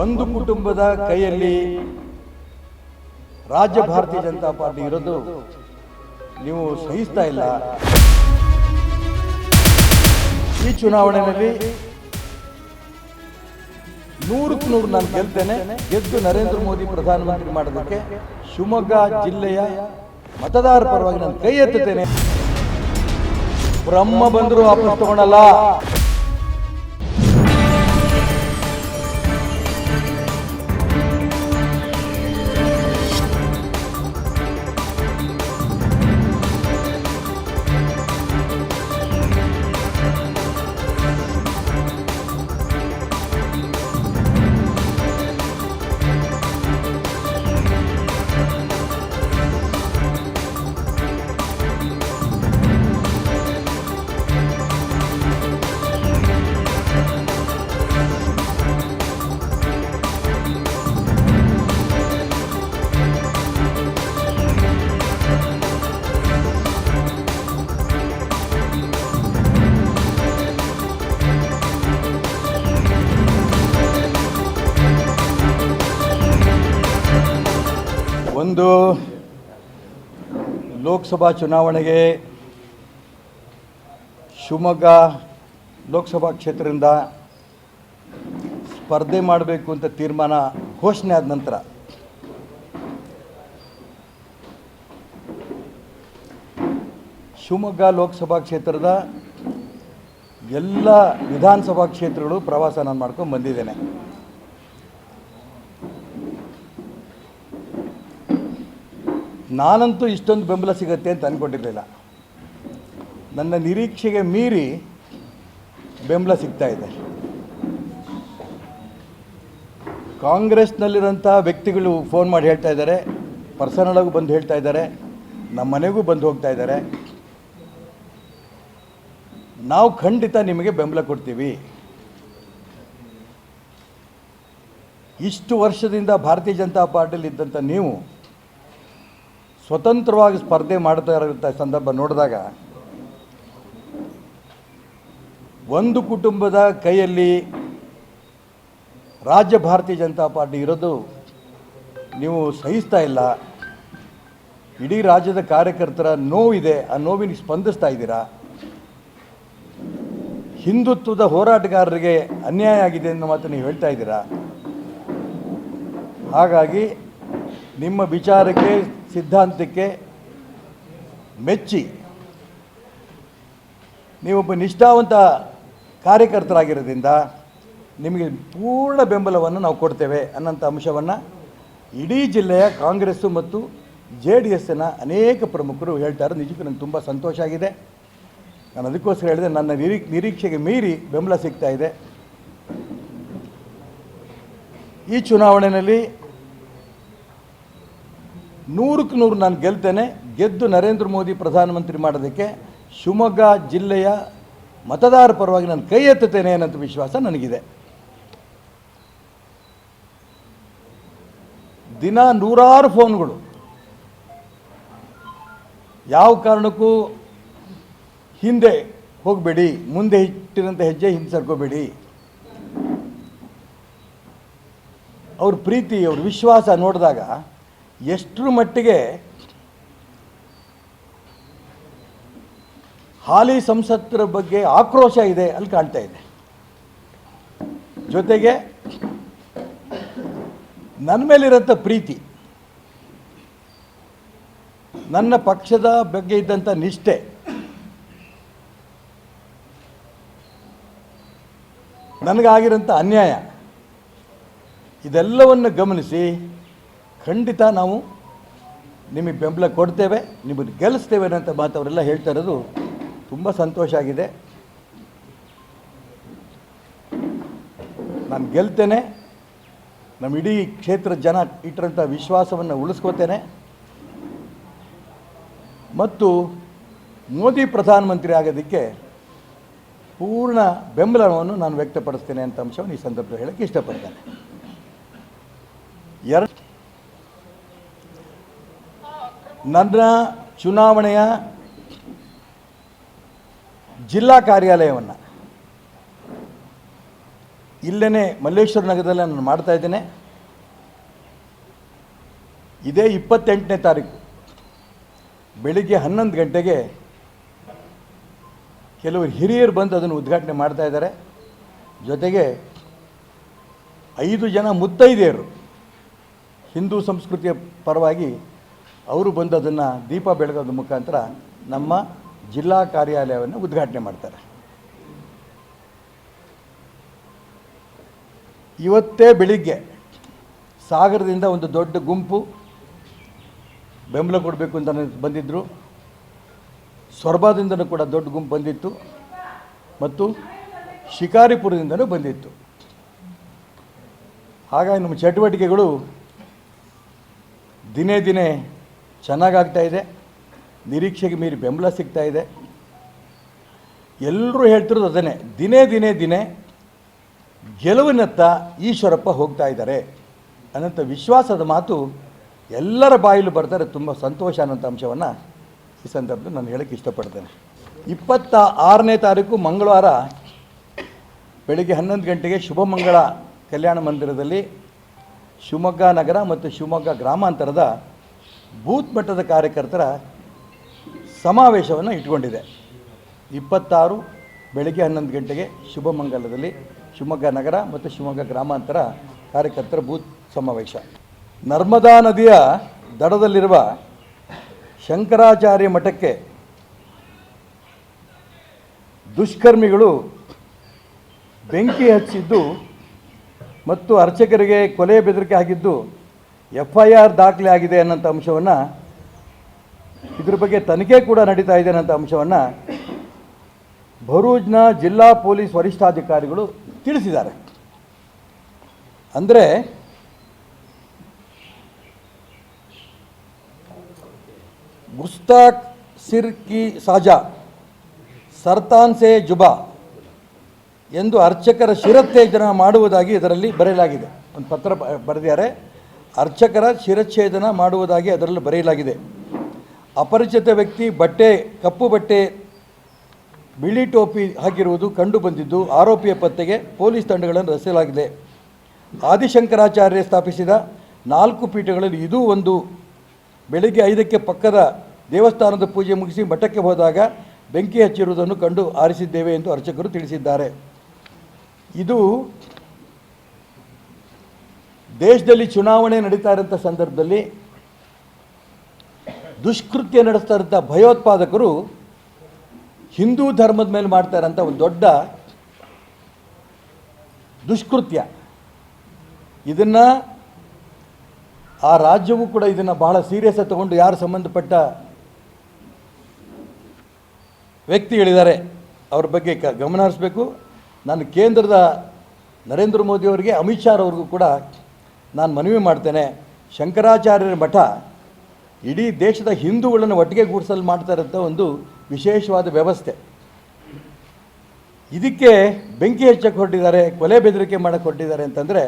ಒಂದು ಕುಟುಂಬದ ಕೈಯಲ್ಲಿ ರಾಜ್ಯ ಭಾರತೀಯ ಜನತಾ ಪಾರ್ಟಿ ಇರೋದು ನೀವು ಸಹಿಸ್ತಾ ಇಲ್ಲ. ಈ ಚುನಾವಣೆಯಲ್ಲಿ ನೂರಕ್ಕೆ ನೂರು ನಾನು ಗೆಲ್ತೇನೆ. ಗೆದ್ದು ನರೇಂದ್ರ ಮೋದಿ ಪ್ರಧಾನಮಂತ್ರಿ ಮಾಡೋದಕ್ಕೆ ಶಿವಮೊಗ್ಗ ಜಿಲ್ಲೆಯ ಮತದಾರ ಪರವಾಗಿ ನಾನು ಕೈ ಎತ್ತುತ್ತೇನೆ. ಬ್ರಹ್ಮ ಬಂದರೂ ವಾಪಸ್ ತಗೊಳಲ್ಲ. ಒಂದು ಲೋಕಸಭಾ ಚುನಾವಣೆಗೆ ಶಿವಮೊಗ್ಗ ಲೋಕಸಭಾ ಕ್ಷೇತ್ರದಿಂದ ಸ್ಪರ್ಧೆ ಮಾಡಬೇಕು ಅಂತ ತೀರ್ಮಾನ ಘೋಷಣೆ ಆದ ನಂತರ ಶಿವಮೊಗ್ಗ ಲೋಕಸಭಾ ಕ್ಷೇತ್ರದ ಎಲ್ಲ ವಿಧಾನಸಭಾ ಕ್ಷೇತ್ರಗಳು ಪ್ರವಾಸ ನಾನು ಮಾಡ್ಕೊಂಡು ಬಂದಿದ್ದೇನೆ. ನಾನಂತೂ ಇಷ್ಟೊಂದು ಬೆಂಬಲ ಸಿಗುತ್ತೆ ಅಂತ ಅಂದ್ಕೊಂಡಿರಲಿಲ್ಲ ನನ್ನ ನಿರೀಕ್ಷೆಗೆ ಮೀರಿ ಬೆಂಬಲ ಸಿಗ್ತಾ ಇದೆ. ಕಾಂಗ್ರೆಸ್ನಲ್ಲಿರೋಂಥ ವ್ಯಕ್ತಿಗಳು ಫೋನ್ ಮಾಡಿ ಹೇಳ್ತಾ ಇದ್ದಾರೆ ಪರ್ಸನಲಾಗೂ ಬಂದು ಹೇಳ್ತಾ ಇದ್ದಾರೆ, ನಮ್ಮ ಮನೆಗೂ ಬಂದು ಹೋಗ್ತಾ ಇದ್ದಾರೆ. ನಾವು ಖಂಡಿತ ನಿಮಗೆ ಬೆಂಬಲ ಕೊಡ್ತೀವಿ. ಇಷ್ಟು ವರ್ಷದಿಂದ ಭಾರತೀಯ ಜನತಾ ಪಾರ್ಟಿಯಲ್ಲಿ ಇದ್ದಂಥ ನೀವು ಸ್ವತಂತ್ರವಾಗಿ ಸ್ಪರ್ಧೆ ಮಾಡ್ತಾ ಇರೋಂಥ ಸಂದರ್ಭ ನೋಡಿದಾಗ ಒಂದು ಕುಟುಂಬದ ಕೈಯಲ್ಲಿ ರಾಜ್ಯ ಭಾರತೀಯ ಜನತಾ ಪಾರ್ಟಿ ಇರೋದು ನೀವು ಸಹಿಸ್ತಾ ಇಲ್ಲ. ಇಡೀ ರಾಜ್ಯದ ಕಾರ್ಯಕರ್ತರ ನೋವಿದೆ ಆ ನೋವಿನ ಸ್ಪಂದಿಸ್ತಾ ಇದ್ದೀರಾ? ಹಿಂದುತ್ವದ ಹೋರಾಟಗಾರರಿಗೆ ಅನ್ಯಾಯ ಆಗಿದೆ ಅನ್ನೋ ಮಾತು ನೀವು ಹೇಳ್ತಾ ಇದ್ದೀರಾ? ಹಾಗಾಗಿ ನಿಮ್ಮ ವಿಚಾರಕ್ಕೆ, ಸಿದ್ಧಾಂತಕ್ಕೆ ಮೆಚ್ಚಿ. ನೀವೊಬ್ಬ ನಿಷ್ಠಾವಂತ ಕಾರ್ಯಕರ್ತರಾಗಿರೋದ್ರಿಂದ ನಿಮಗೆ ಪೂರ್ಣ ಬೆಂಬಲವನ್ನು ನಾವು ಕೊಡ್ತೇವೆ ಅನ್ನೋಂಥ ಅಂಶವನ್ನು ಇಡೀ ಜಿಲ್ಲೆಯ ಕಾಂಗ್ರೆಸ್ಸು ಮತ್ತು ಜೆ ಡಿ ಎಸ್ಸಿನ ಅನೇಕ ಪ್ರಮುಖರು ಹೇಳ್ತಾರೆ. ನಿಜಕ್ಕೂ ನನಗೆ ತುಂಬ ಸಂತೋಷ ಆಗಿದೆ. ನಾನು ಅದಕ್ಕೋಸ್ಕರ ಹೇಳಿದೆ, ನನ್ನ ನಿರೀ, ನಿರೀಕ್ಷೆಗೆ ಮೀರಿ ಬೆಂಬಲ ಸಿಗ್ತಾ ಇದೆ. ಈ ಚುನಾವಣೆಯಲ್ಲಿ ನೂರಕ್ಕೆ ನೂರು ನಾನು ಗೆಲ್ತೇನೆ. ಗೆದ್ದು ನರೇಂದ್ರ ಮೋದಿ ಪ್ರಧಾನಮಂತ್ರಿ ಮಾಡೋದಕ್ಕೆ ಶಿವಮೊಗ್ಗ ಜಿಲ್ಲೆಯ ಮತದಾರ ಪರವಾಗಿ ನಾನು ಕೈ ಎತ್ತುತ್ತೇನೆ ಅನ್ನೋಂಥ ವಿಶ್ವಾಸ ನನಗಿದೆ. ದಿನ ನೂರಾರು ಫೋನ್ಗಳು. ಯಾವ ಕಾರಣಕ್ಕೂ ಹಿಂದೆ ಹೋಗಬೇಡಿ, ಮುಂದೆ ಇಟ್ಟಿರೋಂಥ ಹೆಜ್ಜೆ ಹಿಂದೆ ಸರ್ಕೋಬೇಡಿ. ಅವ್ರ ಪ್ರೀತಿ, ಅವ್ರ ವಿಶ್ವಾಸ ನೋಡಿದಾಗ ಎಷ್ಟರ ಮಟ್ಟಿಗೆ ಹಾಲಿ ಸಂಸತ್ತರ ಬಗ್ಗೆ ಆಕ್ರೋಶ ಇದೆ ಅಲ್ಲಿ ಕಾಣ್ತಾ ಇದೆ. ಜೊತೆಗೆ ನನ್ನ ಮೇಲಿರೋಂಥ ಪ್ರೀತಿ, ನನ್ನ ಪಕ್ಷದ ಬಗ್ಗೆ ಇದ್ದಂಥ ನಿಷ್ಠೆ, ನನಗಾಗಿರೋಂಥ ಅನ್ಯಾಯ, ಇದೆಲ್ಲವನ್ನು ಗಮನಿಸಿ ಖಂಡಿತ ನಾವು ನಿಮಗೆ ಬೆಂಬಲ ಕೊಡ್ತೇವೆ ನಿಮಗೆ ಗೆಲ್ಲಿಸ್ತೇವೆ ಅನ್ನೋಂಥ ಮಾತು ಅವರೆಲ್ಲ ಹೇಳ್ತಾ ಇರೋದು ತುಂಬ ಸಂತೋಷ ಆಗಿದೆ. ನಾನು ಗೆಲ್ತೇನೆ, ನಮ್ಮ ಇಡೀ ಕ್ಷೇತ್ರದ ಜನ ಇಟ್ಟಿರೋಂಥ ವಿಶ್ವಾಸವನ್ನು ಉಳಿಸ್ಕೋತೇನೆ ಮತ್ತು ಮೋದಿ ಪ್ರಧಾನಮಂತ್ರಿ ಆಗೋದಕ್ಕೆ ಪೂರ್ಣ ಬೆಂಬಲವನ್ನು ನಾನು ವ್ಯಕ್ತಪಡಿಸ್ತೇನೆ ಅಂತ ಅಂಶವನ್ನು ಈ ಸಂದರ್ಭದಲ್ಲಿ ಹೇಳೋಕ್ಕೆ ಇಷ್ಟಪಡ್ತೇನೆ. ಎರಡು ನನ್ನ ಚುನಾವಣೆಯ ಜಿಲ್ಲಾ ಕಾರ್ಯಾಲಯವನ್ನು ಇಲ್ಲೇ ಮಲ್ಲೇಶ್ವರ ನಗರದಲ್ಲೇ ನಾನು ಮಾಡ್ತಾ ಇದ್ದೇನೆ. ಇದೇ ಇಪ್ಪತ್ತೆಂಟನೇ ತಾರೀಕು. ಬೆಳಿಗ್ಗೆ ಹನ್ನೊಂದು ಗಂಟೆಗೆ ಕೆಲವರು ಹಿರಿಯರು ಬಂದು ಅದನ್ನು ಉದ್ಘಾಟನೆ ಮಾಡ್ತಾ ಇದ್ದಾರೆ. ಜೊತೆಗೆ ಐದು ಜನ ಮುತ್ತೈದೆಯರು ಹಿಂದೂ ಸಂಸ್ಕೃತಿಯ ಪರವಾಗಿ ಅವರು ಬಂದು ಅದನ್ನು ದೀಪ ಬೆಳಗೋದ್ರ ಮುಖಾಂತರ ನಮ್ಮ ಜಿಲ್ಲಾ ಕಾರ್ಯಾಲಯವನ್ನು ಉದ್ಘಾಟನೆ ಮಾಡ್ತಾರೆ. ಇವತ್ತೇ ಬೆಳಿಗ್ಗೆ ಸಾಗರದಿಂದ ಒಂದು ದೊಡ್ಡ ಗುಂಪು ಬೆಂಬಲ ಕೊಡಬೇಕು ಅಂತ ಬಂದಿದ್ದರು ಸೊರಬಾದಿಂದನೂ ಕೂಡ ದೊಡ್ಡ ಗುಂಪು ಬಂದಿತ್ತು ಮತ್ತು ಶಿಕಾರಿಪುರದಿಂದಲೂ ಬಂದಿತ್ತು. ಹಾಗಾಗಿ ನಮ್ಮ ಚಟುವಟಿಕೆಗಳು ದಿನೇ ದಿನೇ ಚೆನ್ನಾಗಾಗ್ತಾ ಇದೆ. ನಿರೀಕ್ಷೆಗೆ ಮೀರಿ ಬೆಂಬಲ ಸಿಗ್ತಾ ಇದೆ. ಎಲ್ಲರೂ ಹೇಳ್ತಿರೋದು ಅದನ್ನೇ. ದಿನೇ ದಿನೇ ದಿನೇ ಗೆಲುವಿನತ್ತ ಈಶ್ವರಪ್ಪ ಹೋಗ್ತಾ ಇದ್ದಾರೆ. ಅನ್ನಂಥ ವಿಶ್ವಾಸದ ಮಾತು ಎಲ್ಲರ ಬಾಯಲ್ಲೂ ಬರ್ತಾರೆ. ತುಂಬ ಸಂತೋಷ ಅನ್ನೋಂಥ ಅಂಶವನ್ನು ಈ ಸಂದರ್ಭದಲ್ಲಿ ನಾನು ಹೇಳಕ್ಕೆ ಇಷ್ಟಪಡ್ತೇನೆ. ಇಪ್ಪತ್ತ ಆರನೇ ತಾರೀಕು ಮಂಗಳವಾರ ಬೆಳಿಗ್ಗೆ ಹನ್ನೊಂದು ಗಂಟೆಗೆ ಶುಭಮಂಗಳ ಕಲ್ಯಾಣ ಮಂದಿರದಲ್ಲಿ ಶಿವಮೊಗ್ಗ ನಗರ ಮತ್ತು ಶಿವಮೊಗ್ಗ ಗ್ರಾಮಾಂತರದ ಬೂತ್ ಮಟ್ಟದ ಕಾರ್ಯಕರ್ತರ ಸಮಾವೇಶವನ್ನು ಇಟ್ಕೊಂಡಿದೆ. ಇಪ್ಪತ್ತಾರು ಬೆಳಗ್ಗೆ ಹನ್ನೊಂದು ಗಂಟೆಗೆ ಶುಭಮಂಗಲದಲ್ಲಿ ಶಿವಮೊಗ್ಗ ನಗರ ಮತ್ತು ಶಿವಮೊಗ್ಗ ಗ್ರಾಮಾಂತರ ಕಾರ್ಯಕರ್ತರ ಬೂತ್ ಸಮಾವೇಶ. ನರ್ಮದಾ ನದಿಯ ದಡದಲ್ಲಿರುವ ಶಂಕರಾಚಾರ್ಯ ಮಠಕ್ಕೆ ದುಷ್ಕರ್ಮಿಗಳು ಬೆಂಕಿ ಹಚ್ಚಿದ್ದು ಮತ್ತು ಅರ್ಚಕರಿಗೆ ಕೊಲೆ ಬೆದರಿಕೆ ಆಗಿದ್ದು ಎಫ್ ಐ ಆರ್ ದಾಖಲೆ ಆಗಿದೆ ಅನ್ನೋಂಥ ಅಂಶವನ್ನು ಇದ್ರ ಬಗ್ಗೆ ತನಿಖೆ ಕೂಡ ನಡೀತಾ ಇದೆ ಅನ್ನೋಂಥ ಅಂಶವನ್ನು ಭರೂಜ್ನ ಜಿಲ್ಲಾ ಪೊಲೀಸ್ ವರಿಷ್ಠಾಧಿಕಾರಿಗಳು ತಿಳಿಸಿದ್ದಾರೆ. ಅಂದರೆ ಗುಸ್ತಾಕ್ ಸಿರ್ಕಿ ಸಾಜಾ, ಸರ್ತಾನ್ ಸೇ ಜುಬಾ ಎಂದು ಅರ್ಚಕರ ಶಿರತ್ತೇಜನ ಮಾಡುವುದಾಗಿ ಇದರಲ್ಲಿ ಬರೆಯಲಾಗಿದೆ. ಒಂದು ಪತ್ರ ಬರೆದಿದ್ದಾರೆ. ಅರ್ಚಕರ ಶಿರಚ್ಛೇದನ ಮಾಡುವುದಾಗಿ ಅದರಲ್ಲಿ ಬರೆಯಲಾಗಿದೆ. ಅಪರಿಚಿತ ವ್ಯಕ್ತಿ ಬಟ್ಟೆ, ಕಪ್ಪು ಬಟ್ಟೆ, ಬಿಳಿ ಟೋಪಿ ಹಾಕಿರುವುದು ಕಂಡು ಬಂದಿದ್ದು ಆರೋಪಿಯ ಪತ್ತೆಗೆ ಪೊಲೀಸ್ ತಂಡಗಳನ್ನು ರಚಿಸಲಾಗಿದೆ. ಆದಿಶಂಕರಾಚಾರ್ಯ ಸ್ಥಾಪಿಸಿದ ನಾಲ್ಕು ಪೀಠಗಳಲ್ಲಿ ಇದೂ ಒಂದು. ಬೆಳಿಗ್ಗೆ ಐದಕ್ಕೆ ಪಕ್ಕದ ದೇವಸ್ಥಾನದ ಪೂಜೆ ಮುಗಿಸಿ ಮಠಕ್ಕೆ ಹೋದಾಗ ಬೆಂಕಿ ಹಚ್ಚಿರುವುದನ್ನು ಕಂಡು ಆರಿಸಿದ್ದೇವೆ ಎಂದು ಅರ್ಚಕರು ತಿಳಿಸಿದ್ದಾರೆ. ಇದು ದೇಶದಲ್ಲಿ ಚುನಾವಣೆ ನಡೀತಾ ಇರೋಂಥ ಸಂದರ್ಭದಲ್ಲಿ ದುಷ್ಕೃತ್ಯ ನಡೆಸ್ತಾ ಇರೋಂಥ ಭಯೋತ್ಪಾದಕರು ಹಿಂದೂ ಧರ್ಮದ ಮೇಲೆ ಮಾಡ್ತಾ ಇರೋಂಥ ಒಂದು ದೊಡ್ಡ ದುಷ್ಕೃತ್ಯ. ಇದನ್ನು ಆ ರಾಜ್ಯವೂ ಕೂಡ ಇದನ್ನು ಬಹಳ ಸೀರಿಯಸ್ ಆಗಿ ತಗೊಂಡು ಯಾರು ಸಂಬಂಧಪಟ್ಟ ವ್ಯಕ್ತಿ ಹೇಳಿದ್ದಾರೆ, ಅವ್ರ ಬಗ್ಗೆ ಗಮನ ಹರಿಸ್ಬೇಕು. ನಾನು ಕೇಂದ್ರದ ನರೇಂದ್ರ ಮೋದಿಯವರಿಗೆ ಅಮಿತ್ ಶಾ ಅವ್ರಿಗೂ ಕೂಡ ನಾನು ಮನವಿ ಮಾಡ್ತೇನೆ, ಶಂಕರಾಚಾರ್ಯರ ಮಠ ಇಡೀ ದೇಶದ ಹಿಂದೂಗಳನ್ನು ಒಟ್ಟಿಗೆ ಗೂಡಿಸಲು ಮಾಡ್ತಾ ಇರೋಂಥ ಒಂದು ವಿಶೇಷವಾದ ವ್ಯವಸ್ಥೆ. ಇದಕ್ಕೆ ಬೆಂಕಿ ಹೆಚ್ಚಕ್ಕೆ ಹೊರಟಿದ್ದಾರೆ, ಕೊಲೆ ಬೆದರಿಕೆ ಮಾಡಕ್ಕೆ ಹೊರಟಿದ್ದಾರೆ ಅಂತಂದರೆ,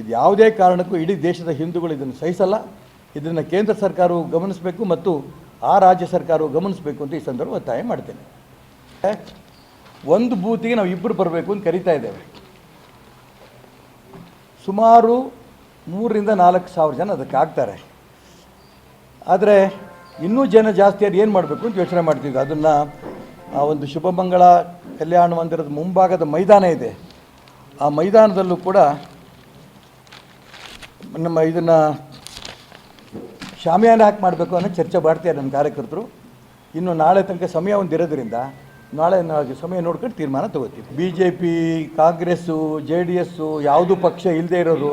ಇದು ಯಾವುದೇ ಕಾರಣಕ್ಕೂ ಇಡೀ ದೇಶದ ಹಿಂದೂಗಳು ಇದನ್ನು ಸಹಿಸಲ್ಲ. ಇದನ್ನು ಕೇಂದ್ರ ಸರ್ಕಾರವು ಗಮನಿಸಬೇಕು ಮತ್ತು ಆ ರಾಜ್ಯ ಸರ್ಕಾರವು ಗಮನಿಸಬೇಕು ಅಂತ ಈ ಸಂದರ್ಭ ಒತ್ತಾಯ ಮಾಡ್ತೇನೆ. ಒಂದು ಬೂತಿಗೆ ನಾವು ಇಬ್ಬರು ಬರಬೇಕು ಅಂತ ಕರಿತಾ ಇದ್ದೇವೆ. ಸುಮಾರು ಮೂರರಿಂದ ನಾಲ್ಕು ಸಾವಿರ ಜನ ಅದಕ್ಕೆ ಆಗ್ತಾರೆ. ಆದರೆ ಇನ್ನೂ ಜನ ಜಾಸ್ತಿ ಆದ್ರೆ ಏನು ಮಾಡಬೇಕು ಅಂತ ಯೋಚನೆ ಮಾಡ್ತಿದ್ವಿ. ಅದನ್ನು ಆ ಒಂದು ಶುಭಮಂಗಳ ಕಲ್ಯಾಣ ಮಂದಿರದ ಮುಂಭಾಗದ ಮೈದಾನ ಇದೆ. ಆ ಮೈದಾನದಲ್ಲೂ ಕೂಡ ನಮ್ಮ ಇದನ್ನು ಶಾಮಿಯಾನ ಹಾಕಿ ಮಾಡಬೇಕು ಅನ್ನೋ ಚರ್ಚೆ ಮಾಡ್ತಿದ್ದಾರೆ ನಮ್ಮ ಕಾರ್ಯಕರ್ತರು. ಇನ್ನು ನಾಳೆ ತನಕ ಸಮಯ ಒಂದು ಇರೋದ್ರಿಂದ ನಾಳೆ ನಾವು ಸಮಯ ನೋಡ್ಕೊಂಡು ತೀರ್ಮಾನ ತಗೋತೀವಿ. B J P Congress, J D S, ಯಾವುದೂ ಪಕ್ಷ ಇಲ್ಲದೆ ಇರೋರು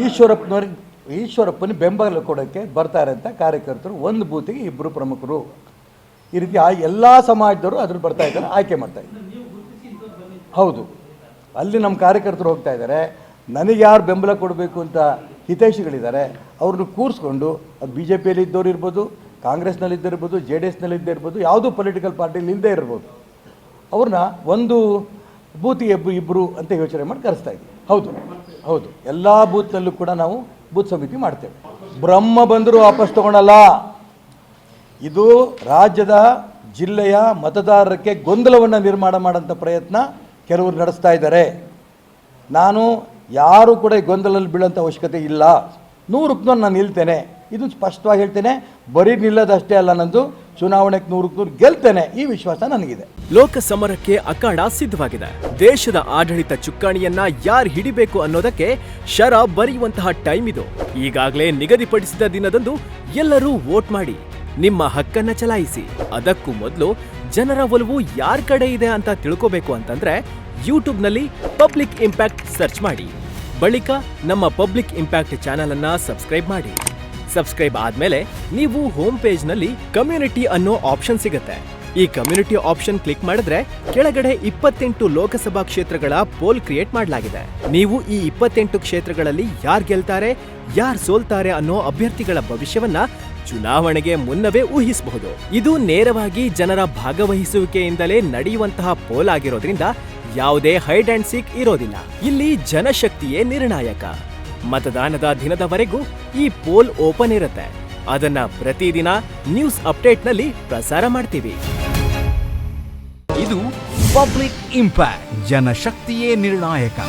ಈಶ್ವರಪ್ಪನವ್ರಿಗೆ ಈಶ್ವರಪ್ಪನ ಬೆಂಬಲ ಕೊಡೋಕ್ಕೆ ಬರ್ತಾರೆ ಅಂತ ಕಾರ್ಯಕರ್ತರು, ಒಂದು ಬೂತಿಗೆ ಇಬ್ಬರು ಪ್ರಮುಖರು. ಈ ರೀತಿ ಆ ಎಲ್ಲ ಸಮಾಜದವರು ಅದ್ರಲ್ಲಿ ಬರ್ತಾ ಇದ್ದಾರೆ, ಆಯ್ಕೆ ಮಾಡ್ತಾ ಇದ್ದಾರೆ. ಹೌದು. ಅಲ್ಲಿ ನಮ್ಮ ಕಾರ್ಯಕರ್ತರು ಹೋಗ್ತಾ ಇದ್ದಾರೆ. ನನಗೆ ಯಾರು ಬೆಂಬಲ ಕೊಡಬೇಕು ಅಂತ ಹಿತೈಷಿಗಳಿದ್ದಾರೆ, ಅವ್ರನ್ನ ಕೂರಿಸ್ಕೊಂಡು ಅದು ಬಿ ಜೆ ಪಿಯಲ್ಲಿ ಇದ್ದವ್ರು ಇರ್ಬೋದು ಕಾಂಗ್ರೆಸ್ನಲ್ಲಿದ್ದಿರ್ಬೋದು ಜೆ ಡಿ ಎಸ್ನಲ್ಲಿದ್ದಿರ್ಬೋದು ಯಾವುದೂ ಪೊಲಿಟಿಕಲ್ ಪಾರ್ಟಿಲಿ ಇಲ್ಲದೇ ಇರ್ಬೋದು. ಅವ್ರನ್ನ ಒಂದು ಬೂತಿಗೆ ಇಬ್ಬರು ಇಬ್ಬರು ಅಂತ ಯೋಚನೆ ಮಾಡಿ ಕರೆಸ್ತಾ ಇದ್ದೀವಿ ಹೌದು ಹೌದು. ಎಲ್ಲ ಬೂತ್ನಲ್ಲೂ ಕೂಡ ನಾವು ಬೂತ್ ಸಮಿತಿ ಮಾಡ್ತೇವೆ. ಬ್ರಹ್ಮ ಬಂದರೂ ವಾಪಸ್ ತಗೊಳಲ್ಲ. ಇದು ರಾಜ್ಯದ ಜಿಲ್ಲೆಯ ಮತದಾರರಕ್ಕೆ ಗೊಂದಲವನ್ನು ನಿರ್ಮಾಣ ಮಾಡೋಂಥ ಪ್ರಯತ್ನ ಕೆಲವರು ನಡೆಸ್ತಾ ಇದ್ದಾರೆ. ನಾನು ಯಾರು ಕೂಡ ಈ ಗೊಂದಲಲ್ಲಿ ಬೀಳೋಂಥ ಅವಶ್ಯಕತೆ ಇಲ್ಲ. ನೂರಕ್ಕೆ ರೂಪಾಯಿ ನಾನು ನಿಲ್ತೇನೆ. ಇದು ಸ್ಪಷ್ಟವಾಗಿ ಹೇಳ್ತೇನೆ. ಬರೀ ನಿಲ್ಲೋದಷ್ಟೇ ಅಲ್ಲ ನಂದು. ಚುನಾವಣೆಗೆ ನೂರಕ್ಕೆ ನೂರು ಗೆಲ್ತೇನೆ ಈ ವಿಶ್ವಾಸ ನನಗಿದೆ. ಲೋಕ ಸಮರಕ್ಕೆ ಅಖಾಡ ಸಿದ್ಧವಾಗಿದೆ. ದೇಶದ ಆಡಳಿತ ಚುಕ್ಕಾಣಿಯನ್ನ ಯಾರು ಹಿಡಿಬೇಕು ಅನ್ನೋದಕ್ಕೆ ಶರ ಬರೆಯುವಂತಹ ಟೈಮ್ ಇದು. ಈಗಾಗಲೇ ನಿಗದಿಪಡಿಸಿದ ದಿನದಂದು ಎಲ್ಲರೂ ವೋಟ್ ಮಾಡಿ, ನಿಮ್ಮ ಹಕ್ಕನ್ನ ಚಲಾಯಿಸಿ. ಅದಕ್ಕೂ ಮೊದಲು ಜನರ ಒಲವು ಯಾರ್ ಕಡೆ ಇದೆ ಅಂತ ತಿಳ್ಕೋಬೇಕು ಅಂತಂದ್ರೆ ಯೂಟ್ಯೂಬ್ನಲ್ಲಿ ಪಬ್ಲಿಕ್ ಇಂಪ್ಯಾಕ್ಟ್ ಸರ್ಚ್ ಮಾಡಿ. ಬಳಿಕ ನಮ್ಮ ಪಬ್ಲಿಕ್ ಇಂಪ್ಯಾಕ್ಟ್ ಚಾನೆಲ್ ಅನ್ನ ಸಬ್ಸ್ಕ್ರೈಬ್ ಮಾಡಿ. ಸಬ್ಸ್ಕ್ರೈಬ್ ಆದ್ಮೇಲೆ ನೀವು ಹೋಮ್ ಪೇಜ್ನಲ್ಲಿ ಕಮ್ಯುನಿಟಿ ಅನ್ನೋ ಆಪ್ಷನ್ ಸಿಗುತ್ತೆ. ಈ ಕಮ್ಯುನಿಟಿ ಆಪ್ಷನ್ ಕ್ಲಿಕ್ ಮಾಡಿದ್ರೆ ಕೆಳಗಡೆ ಇಪ್ಪತ್ತೆಂಟು ಲೋಕಸಭಾ ಕ್ಷೇತ್ರಗಳ ಪೋಲ್ ಕ್ರಿಯೇಟ್ ಮಾಡಲಾಗಿದೆ. ನೀವು ಈ ಇಪ್ಪತ್ತೆಂಟು ಕ್ಷೇತ್ರಗಳಲ್ಲಿ ಯಾರ್ ಗೆಲ್ತಾರೆ, ಯಾರ್ ಸೋಲ್ತಾರೆ ಅನ್ನೋ ಅಭ್ಯರ್ಥಿಗಳ ಭವಿಷ್ಯವನ್ನ ಚುನಾವಣೆಗೆ ಮುನ್ನವೇ ಊಹಿಸಬಹುದು. ಇದು ನೇರವಾಗಿ ಜನರ ಭಾಗವಹಿಸುವಿಕೆಯಿಂದಲೇ ನಡೆಯುವಂತಹ ಪೋಲ್ ಆಗಿರೋದ್ರಿಂದ ಯಾವುದೇ ಹೈಡ್ ಅಂಡ್ ಸೀಕ್ ಇರೋದಿಲ್ಲ. ಇಲ್ಲಿ ಜನಶಕ್ತಿಯೇ ನಿರ್ಣಾಯಕ. ಮತದಾನದ ದಿನದವರೆಗೂ ಈ ಪೋಲ್ ಓಪನ್ ಇರುತ್ತೆ. ಅದನ್ನ ಪ್ರತಿದಿನ ನ್ಯೂಸ್ ಅಪ್ಡೇಟ್ನಲ್ಲಿ ಪ್ರಸಾರ ಮಾಡ್ತೀವಿ. ಇದು ಪಬ್ಲಿಕ್ ಇಂಪ್ಯಾಕ್ಟ್, ಜನಶಕ್ತಿಯೇ ನಿರ್ಣಾಯಕ.